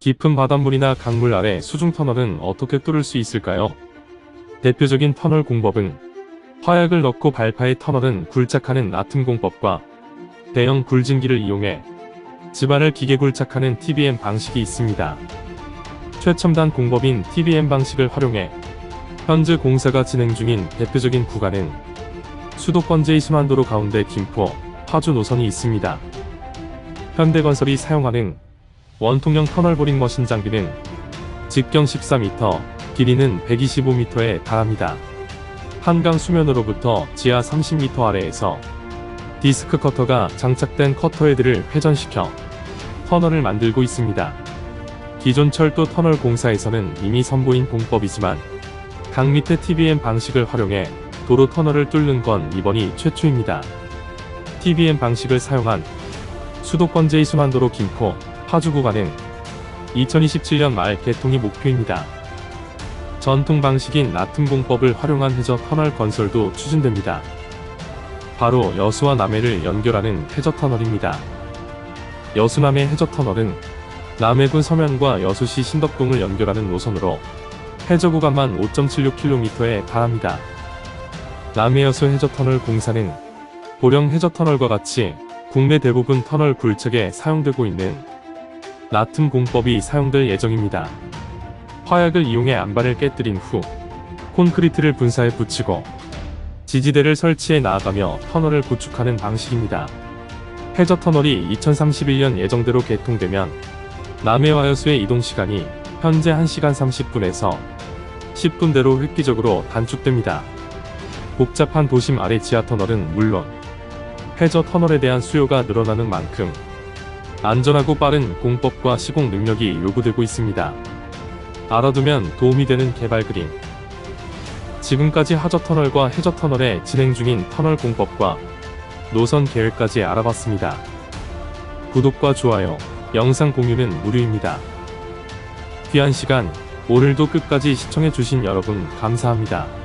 깊은 바닷물이나 강물 아래 수중 터널은 어떻게 뚫을 수 있을까요? 대표적인 터널 공법은 화약을 넣고 발파의 터널은 굴착하는 나툼 공법과 대형 굴진기를 이용해 집안을 기계 굴착하는 TBM 방식이 있습니다. 최첨단 공법인 TBM 방식을 활용해 현재 공사가 진행 중인 대표적인 구간은 수도권제 수만도로 가운데 김포, 파주 노선이 있습니다. 현대건설이 사용하는 원통형 터널 보링 머신 장비는 직경 14m, 길이는 125m에 달합니다. 한강 수면으로부터 지하 30m 아래에서 디스크 커터가 장착된 커터 헤드를 회전시켜 터널을 만들고 있습니다. 기존 철도 터널 공사에서는 이미 선보인 공법이지만 강 밑에 TBM 방식을 활용해 도로 터널을 뚫는 건 이번이 최초입니다. TBM 방식을 사용한 수도권 제2수만도로 김포, 파주 구간은 2027년 말 개통이 목표입니다. 전통 방식인 나툼 공법을 활용한 해저 터널 건설도 추진됩니다. 바로 여수와 남해를 연결하는 해저 터널입니다. 여수남해 해저 터널은 남해군 서면과 여수시 신덕동을 연결하는 노선으로 해저 구간만 5.76km에 달합니다. 남해여수 해저 터널 공사는 보령 해저 터널과 같이 국내 대부분 터널 굴착에 사용되고 있는 나툼 공법이 사용될 예정입니다. 화약을 이용해 안반을 깨뜨린 후 콘크리트를 분사해 붙이고 지지대를 설치해 나아가며 터널을 구축하는 방식입니다. 해저 터널이 2031년 예정대로 개통되면 남해와 여수의 이동 시간이 현재 1시간 30분에서 10분대로 획기적으로 단축됩니다. 복잡한 도심 아래 지하 터널은 물론 해저 터널에 대한 수요가 늘어나는 만큼 안전하고 빠른 공법과 시공 능력이 요구되고 있습니다. 알아두면 도움이 되는 개발 그림. 지금까지 하저 터널과 해저 터널에 진행 중인 터널 공법과 노선 계획까지 알아봤습니다. 구독과 좋아요, 영상 공유는 무료입니다. 귀한 시간, 오늘도 끝까지 시청해주신 여러분 감사합니다.